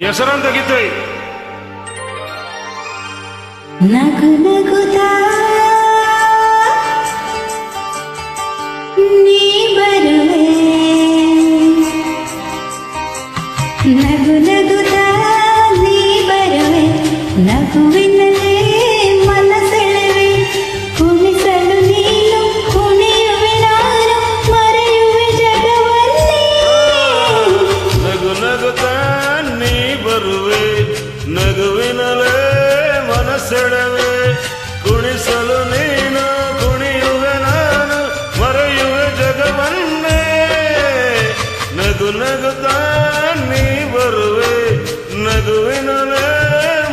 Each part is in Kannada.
예술한 되기 때문에 나그나그다 ನಗುವಿನಲೇ ಮನಸ್ಸೆಡವೆ. ಕುಣಿಸಲು ನೀನು ಕುಣಿಯುವೆ ನಾನು ಮರೆಯುವೆ ಜಗವನ್ನೇ. ನಗು ನಗುತ್ತಾ ನೀ ಬರುವೆ. ನಗುವಿನಲೇ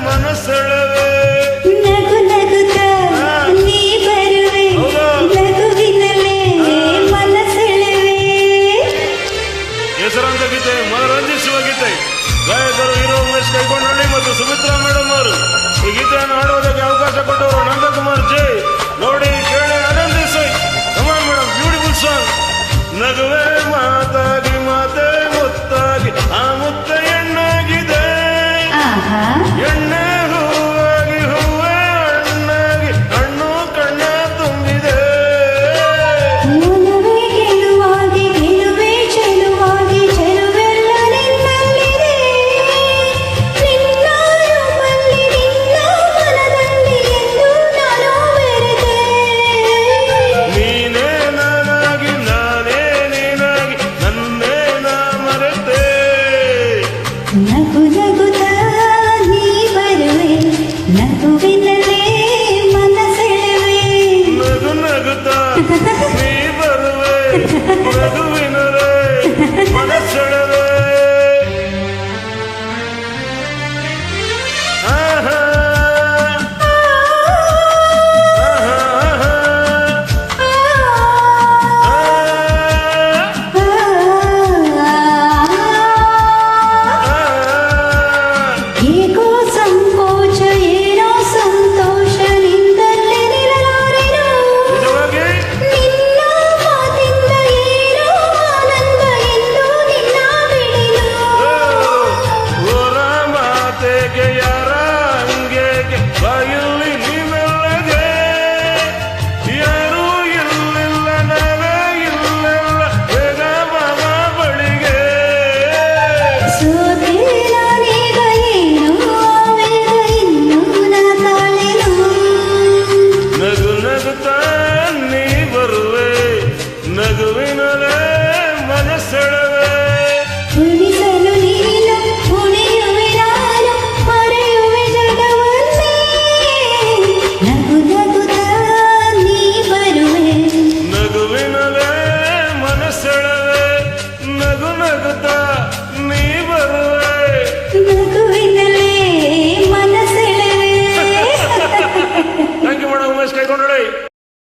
ಮನಸ್ಸೆಡವೆ. ಹೆಸರಾಂತ ಗೀತೆ ಮನರಂಜಿಸುವ ಗೀತೆ. ಗಾಯಕರು ಹೀರೋ ಉಮೇಶ್ ಮತ್ತು ಸುಮಿತ್ರಾ ಮೇಡಮ್ ಅವರು ಈ ಗೀತೆಯನ್ನು ಹಾಡುವುದಕ್ಕೆ ಅವಕಾಶ ಕೊಟ್ಟವರು ನಂದಕುಮಾರ್ ಜೈ. ನೋಡಿ ಕೇಳಿ ಆನಂದಿಸಿ. ಕಮಾನ್ ಮೇಡಮ್ ಬ್ಯೂಟಿಫುಲ್ ಸಾಂಗ್ ನಗುವೆ